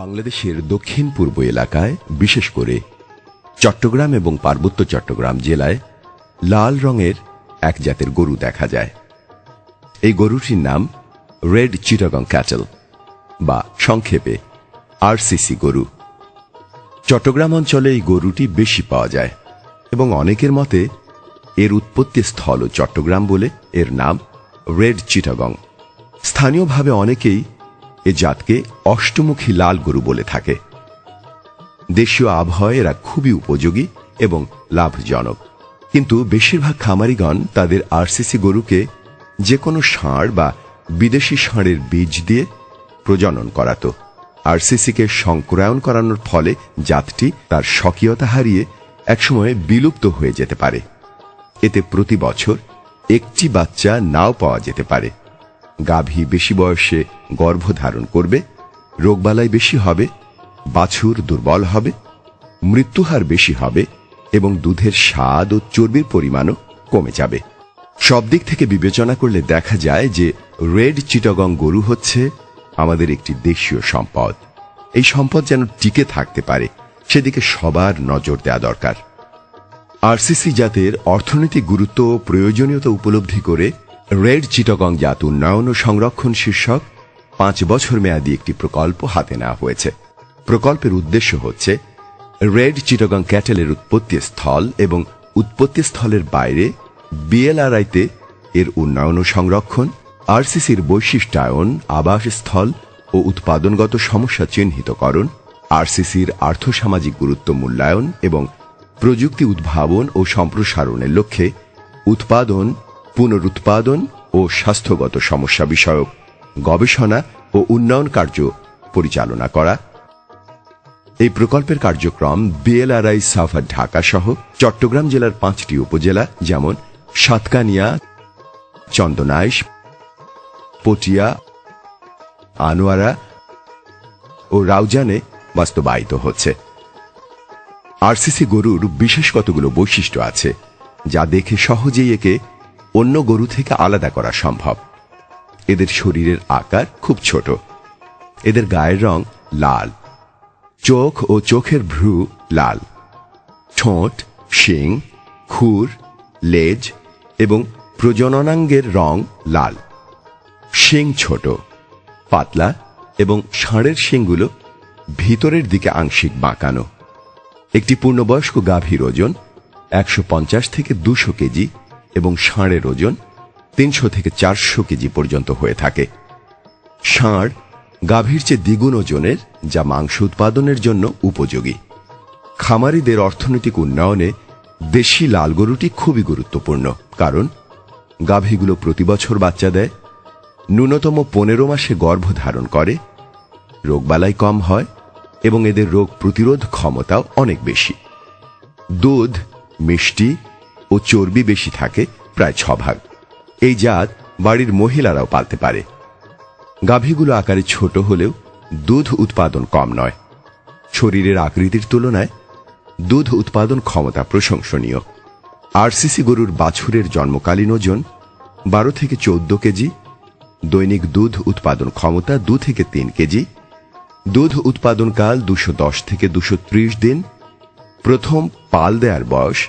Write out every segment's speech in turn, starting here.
বাংলাদেশের দক্ষিণ পূর্ব এলাকায়, বিশেষ করে চট্টগ্রাম এবং পার্বত্য চট্টগ্রাম জেলায় লাল রঙের এক জাতের গরু দেখা যায়। এই গরুটির নাম রেড চিটাগং ক্যাটেল বা সংক্ষেপে আরসিসি গরু। চট্টগ্রাম অঞ্চলে এই গরুটি বেশি পাওয়া যায় এবং অনেকের মতে এর উৎপত্তি স্থল চট্টগ্রাম বলে এর নাম রেড চিটাগং। স্থানীয়ভাবে অনেকেই এ জাতকে অষ্টমুখী লাল গরু বলে থাকে। দেশীয় আবহাওয়া এরা খুবই উপযোগী এবং লাভজনক। কিন্তু বেশিরভাগ খামারিগণ তাদের আরসিসি গরুকে যে কোনো ষাঁড় বা বিদেশি ষাঁড়ের বীজ দিয়ে প্রজনন করাতো। আরসিসিকে সংক্রায়ণ করানোর ফলে জাতটি তার স্বকীয়তা হারিয়ে একসময় বিলুপ্ত হয়ে যেতে পারে। এতে প্রতি বছর একটি বাচ্চা নাও পাওয়া যেতে পারে। গাভী বেশি বয়সে গর্ভধারণ করবে, রোগবালাই বেশি হবে, বাছুর দুর্বল হবে, মৃত্যুহার বেশি হবে এবং দুধের স্বাদ ও চর্বির পরিমাণও কমে যাবে। সব দিক থেকে বিবেচনা করলে দেখা যায় যে রেড চিটাগং গরু হচ্ছে আমাদের একটি দেশীয় সম্পদ। এই সম্পদ যেন টিকে থাকতে পারে, সেদিকে সবার নজর দেওয়া দরকার। আরসিসি জাতের অর্থনৈতিক গুরুত্ব ও প্রয়োজনীয়তা উপলব্ধি করে রেড চিটাগং জাত উন্নয়ন ও সংরক্ষণ শীর্ষক পাঁচ বছর মেয়াদী একটি প্রকল্প হাতে নেওয়া হয়েছে। প্রকল্পের উদ্দেশ্য হচ্ছে রেড চিটাগং ক্যাটেলের উৎপত্তি স্থল এবং উৎপত্তি স্থলের বাইরে বিএলআরআইতে এর উন্নয়ন ও সংরক্ষণ, আরসিসির বৈশিষ্ট্যায়ন, আবাসস্থল ও উৎপাদনগত সমস্যা চিহ্নিতকরণ, আরসিসির আর্থসামাজিক গুরুত্ব মূল্যায়ন এবং প্রযুক্তি উদ্ভাবন ও সম্প্রসারণের লক্ষ্যে উৎপাদন পুনরুৎপাদন ও স্বাস্থ্যগত সমস্যা বিষয়ক গবেষণা ও উন্নয়ন কার্য পরিচালনা করা। এই প্রকল্পের কার্যক্রম বিএলআরআই সাফার ঢাকা সহ চট্টগ্রাম জেলার পাঁচটি উপজেলা যেমন সাতকানিয়া, চন্দনাইশ, পটিয়া, আনোয়ারা ও রাউজানে বাস্তবায়িত হচ্ছে। আরসিসি গরুর বিশেষ কতগুলো বৈশিষ্ট্য আছে, যা দেখে সহজেই একে অন্য গরু থেকে আলাদা করা সম্ভব। এদের শরীরের আকার খুব ছোট। এদের গায়ের রং লাল। চোখ ও চোখের ভ্রু লাল। ঠোঁট, শিং, খুর, লেজ এবং প্রজননাঙ্গের রং লাল। শিং ছোট, পাতলা এবং ষাঁড়ের শিংগুলো ভিতরের দিকে আংশিক বাঁকানো। একটি পূর্ণবয়স্ক গাভীর ওজন একশো পঞ্চাশ থেকে দুশো কেজি এবং ষাঁড়ের ওজন তিনশো থেকে চারশো কেজি পর্যন্ত হয়ে থাকে। ষাঁড় গাভীর চেয়ে দ্বিগুণ ওজনের, যা মাংস উৎপাদনের জন্য উপযোগী। খামারিদের অর্থনৈতিক উন্নয়নে দেশি লাল গরুটি খুবই গুরুত্বপূর্ণ, কারণ গাভীগুলো প্রতি বছর বাচ্চা দেয়, ন্যূনতম পনেরো মাসে গর্ভ ধারণ করে, রোগবালাই কম হয় এবং এদের রোগ প্রতিরোধ ক্ষমতাও অনেক বেশি। দুধ, মিষ্টি ও চর্বি বেশি থাকে, প্রায় ছ ভাগ এই জাত বাড়ির মহিলারাও পালতে পারে। গাভীগুলো আকারে ছোট হলেও দুধ উৎপাদন কম নয়। শরীরের আকৃতির তুলনায় দুধ উৎপাদন ক্ষমতা প্রশংসনীয়। আরসিসি গরুর বাছুরের জন্মকালীন ওজন বারো থেকে চৌদ্দ কেজি, দৈনিক দুধ উৎপাদন ক্ষমতা দু থেকে তিন কেজি, দুধ উৎপাদনকাল দুশো দশ থেকে দুশো দিন, প্রথম পাল দেওয়ার বয়স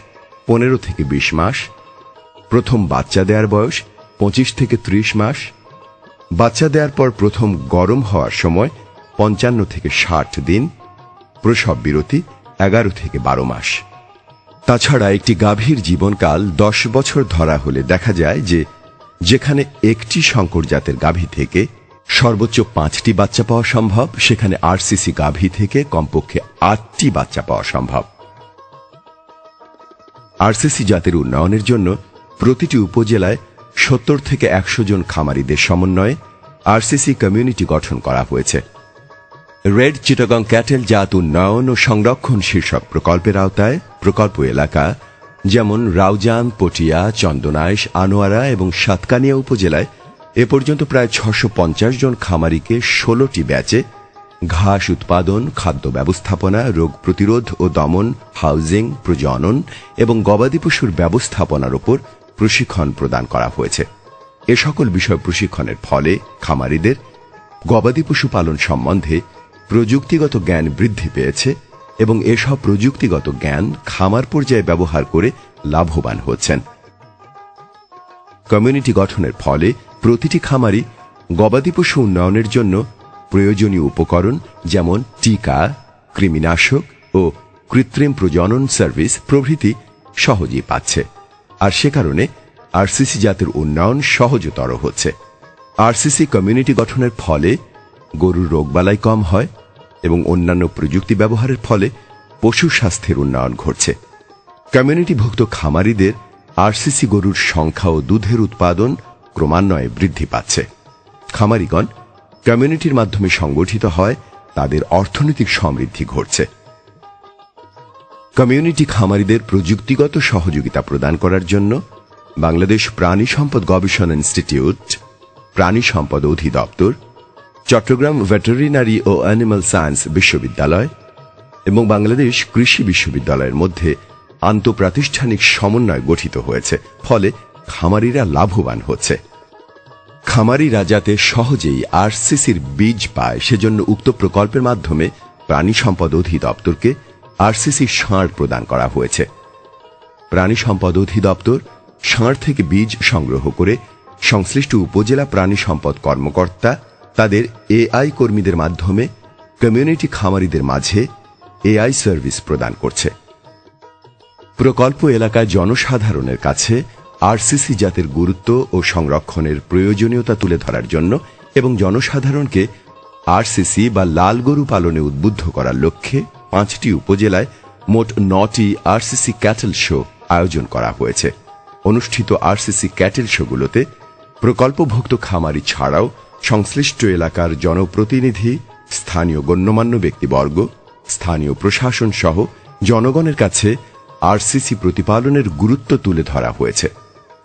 পনেরো থেকে ২০ মাস। প্রথম বাচ্চা দেওয়ার বয়স পঁচিশ থেকে ৩০ মাস। বাচ্চা দেওয়ার পর প্রথম গরম হওয়ার সময় পঞ্চান্ন থেকে ষাট দিন। প্রসব বিরতি এগারো থেকে বারো মাস। তাছাড়া একটি গাভীর জীবনকাল দশ বছর ধরা হলে দেখা যায় যে, যেখানে একটি শঙ্কর জাতের গাভী থেকে সর্বোচ্চ পাঁচটি বাচ্চা পাওয়া সম্ভব, সেখানে আরসিসি গাভী থেকে কমপক্ষে আটটি বাচ্চা পাওয়া সম্ভব। আরসিসি জাতের উন্নয়নের জন্য প্রতিটি উপজেলায় সত্তর থেকে একশো জন খামারিদের সমন্বয়ে আরসিসি কমিউনিটি গঠন করা হয়েছে। রেড চিটাগং ক্যাটেল জাত উন্নয়ন ও সংরক্ষণ শীর্ষক প্রকল্পের আওতায় প্রকল্প এলাকা যেমন রাউজান, পটিয়া, চন্দনাইশ, আনোয়ারা এবং সাতকানিয়া উপজেলায় এ পর্যন্ত প্রায় ছশো জন খামারিকে ষোলোটি ব্যাচে ঘাস উৎপাদন, খাদ্য ব্যবস্থাপনা, রোগ প্রতিরোধ ও দমন, হাউজিং, প্রজনন এবং গবাদি পশুর ব্যবস্থাপনার উপর প্রশিক্ষণ প্রদান করা হয়েছে। এ সকল বিষয় প্রশিক্ষণের ফলে খামারিদের গবাদি পশু পালন সম্বন্ধে প্রযুক্তিগত জ্ঞান বৃদ্ধি পেয়েছে এবং এসব প্রযুক্তিগত জ্ঞান খামার পর্যায়ে ব্যবহার করে লাভবান হচ্ছেন। কমিউনিটি গঠনের ফলে প্রতিটি খামারই গবাদি পশু উন্নয়নের জন্য প্রয়োজনীয় উপকরণ যেমন টিকা, কৃমিনাশক ও কৃত্রিম প্রজনন সার্ভিস প্রভৃতি সহজেই পাচ্ছে। আর সে কারণে আরসিসি জাতের উন্নয়ন সহজতর হচ্ছে। আরসিসি কমিউনিটি গঠনের ফলে গরুর রোগবালাই কম হয় এবং অন্যান্য প্রযুক্তি ব্যবহারের ফলে পশু স্বাস্থ্যের উন্নয়ন ঘটছে। কমিউনিটিভুক্ত খামারিদের আরসিসি গরুর সংখ্যা ও দুধের উৎপাদন ক্রমান্বয়ে বৃদ্ধি পাচ্ছে। খামারিগণ কমিউনিটির মাধ্যমে সংগঠিত হয়, তাদের অর্থনৈতিক সমৃদ্ধি ঘটছে। কমিউনিটি খামারিদের প্রযুক্তিগত সহযোগিতা প্রদান করার জন্য বাংলাদেশ প্রাণী সম্পদ গবেষণা ইনস্টিটিউট, প্রাণী সম্পদ অধিদপ্তর, চট্টগ্রাম ভেটেরিনারি ও অ্যানিমাল সায়েন্স বিশ্ববিদ্যালয় এবং বাংলাদেশ কৃষি বিশ্ববিদ্যালয়ের মধ্যে আন্তঃপ্রাতিষ্ঠানিক সমন্বয় গঠিত হয়েছে, ফলে খামারিরা লাভবান হচ্ছে। খামারিরা যাতে সহজেই আরসিসির বীজ পায়, সেজন্য উক্ত প্রকল্পের মাধ্যমে প্রাণী সম্পদ অধিদপ্তরকে আরসিসি ষাঁড় প্রদান করা হয়েছে। প্রাণী সম্পদ অধিদপ্তর ষাঁড় থেকে বীজ সংগ্রহ করে সংশ্লিষ্ট উপজেলা প্রাণী সম্পদ কর্মকর্তা, তাদের এআই কর্মীদের মাধ্যমে কমিউনিটি খামারিদের মাঝে এআই সার্ভিস প্রদান করছে। প্রকল্প এলাকায় জনসাধারণের কাছে আরসিসি জাতের গুরুত্ব ও সংরক্ষণের প্রয়োজনীয়তা তুলে ধরার জন্য এবং জনসাধারণকে আরসিসি বা লাল গরু পালনে উদ্বুদ্ধ করার লক্ষ্যে পাঁচটি উপজেলায় মোট নটি আরসিসি ক্যাটেল শো আয়োজন করা হয়েছে। অনুষ্ঠিত আরসিসি ক্যাটেল শোগুলোতে প্রকল্পভুক্ত খামারি ছাড়াও সংশ্লিষ্ট এলাকার জনপ্রতিনিধি, স্থানীয় গণ্যমান্য ব্যক্তিবর্গ, স্থানীয় প্রশাসন সহ জনগণের কাছে আরসিসি প্রতিপালনের গুরুত্ব তুলে ধরা হয়েছে।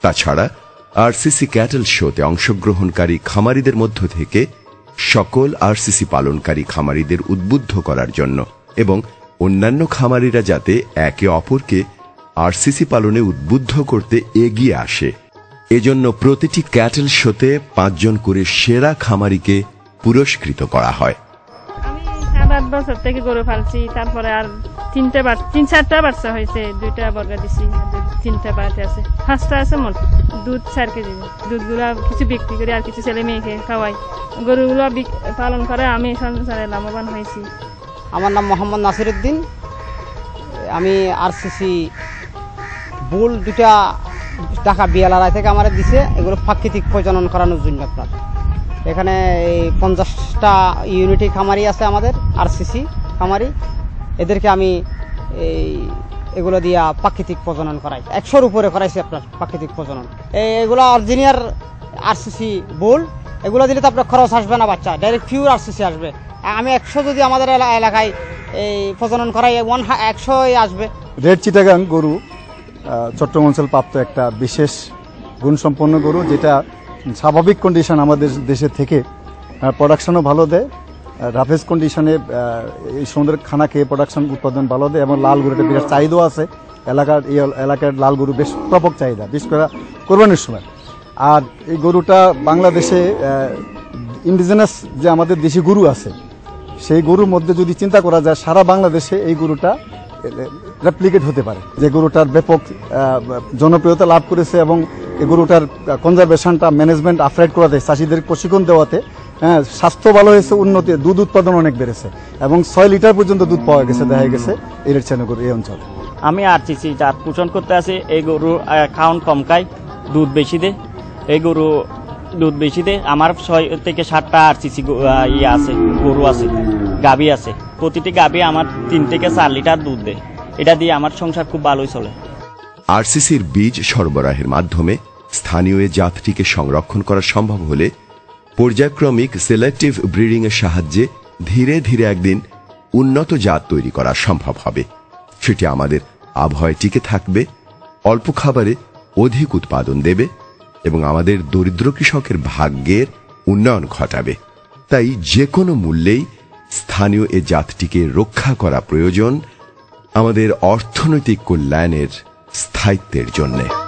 তাছাড়া আরসিসি ক্যাটেল শোতে অংশগ্রহণকারী খামারিদের মধ্য থেকে সকল আরসিসি পালনকারী খামারিদের উদ্বুদ্ধ করার জন্য এবং অন্যান্য খামারিরা যাতে একে অপরকে আরসিসি পালনে উদ্বুদ্ধ করতে এগিয়ে আসে। এজন্য প্রতিটি ক্যাটেল শোতে পাঁচজন করে সেরা খামারিকে পুরস্কৃত করা হয়। সাত বছর থেকে গরু পালছি, তারপরে আর তিনটে বার তিন চারটা বাচ্চা হয়েছে, দুইটা বর্গা দিছি, তিনটা বাড়িতে আছে। পাঁচটা আছে মোট, দুধ চার কেজি। দুধগুলো কিছু বিক্রি করি, আর কিছু ছেলে মেয়েকে খাওয়াই। গরুগুলো পালন করে আমি সংসারে লাভবান হয়েছি। আমার নাম মোহাম্মদ নাসির উদ্দিন আমি আরসিসি বুল দুটা টাকা বিয়ালারায় থেকে আমার দিছে। এগুলো প্রাকৃতিক প্রজনন করানোর জন্য আপনার। এখানে এই পঞ্চাশটা ইউনিটি খামারি আছে আমাদের আরসিসি খামারি এদেরকে আমি এই এগুলো দিয়া প্রাকৃতিক প্রজনন করাই। একশোর উপরে করাইছি আপনার প্রাকৃতিক প্রজনন। এই এগুলো অরিজিনিয়াল আরসিসি বুল, এগুলো দিলে তো আপনার খরচ আসবে না বাচ্চা ডাইরেক্ট পিওর আরসিসি আসবে। আমি একশো যদি আমাদের এলা- এলাকায় এই প্রজনন করাই ওয়ান একশোই আসবে। রেড চিটাগাং গরু চট্টগ্রাম অঞ্চল প্রাপ্ত একটা বিশেষ গুণসম্পন্ন গরু, যেটা স্বাভাবিক কন্ডিশন আমাদের দেশে থেকে প্রোডাকশনও ভালো দেয়। রাফেজ কন্ডিশনে এই সমুদ্রের খানা খেয়ে প্রোডাকশন উৎপাদন ভালো দেয় এবং লাল গরুটা বিরাট চাহিদাও আছে। এলাকার, এই এলাকার লাল গরু বেশ ব্যাপক চাহিদা, বিশেষ করে কোরবানির সময়। আর এই গরুটা বাংলাদেশে ইন্ডিজিনাস যে আমাদের দেশি গরু আছে, সেই গরুর মধ্যে যদি চিন্তা করা যায়, সারা বাংলাদেশে এই গরুটা রেপ্লিকেট হতে পারে। যে গরুটার ব্যাপক জনপ্রিয়তা লাভ করেছে এবং এই গরুটার কনজারভেশনটা ম্যানেজমেন্ট আফরাইড করাতে, চাষিদের প্রশিক্ষণ দেওয়াতে হ্যাঁ স্বাস্থ্য ভালো হয়েছে, উন্নতি, দুধ উৎপাদন অনেক বেড়েছে এবং ছয় লিটার পর্যন্ত দুধ পাওয়া গেছে, দেখা গেছে এই রেটচানগর এই অঞ্চলে। আমি আরসিসি জাত পোষণ করতে আছি এই গরু খাওয়ান কম খায়, দুধ বেশি দে, এই গরু দুধ বেশি দে, আমার ছয় থেকে সাতটা আরসিসি ইয়ে আছে, গরু আছে। গাভী আছে। প্রতিটি গাভী আমার তিন থেকে চার লিটার দুধ দেয়। এটা দিয়ে আমার সংসার খুব ভালোই চলে। আরসিসির বীজ সরবরাহের মাধ্যমে স্থানীয় জাতটিকে সংরক্ষণ করা সম্ভব হলে পর্যায়ক্রমিক সিলেক্টিভ ব্রিডিং এর সাহায্যে ধীরে ধীরে একদিন উন্নত জাত তৈরি করা সম্ভব হবে। সেটি আমাদের আবহাওয়ায় টিকে থাকবে, অল্প খাবারে অধিক উৎপাদন দেবে এবং আমাদের দরিদ্র কৃষকের ভাগ্যের উন্নয়ন ঘটাবে। তাই যে কোনো মূল্যেই স্থানীয় এ জাতটিকে রক্ষা করা প্রয়োজন আমাদের অর্থনৈতিক কল্যাণের স্থায়িত্বের জন্যে।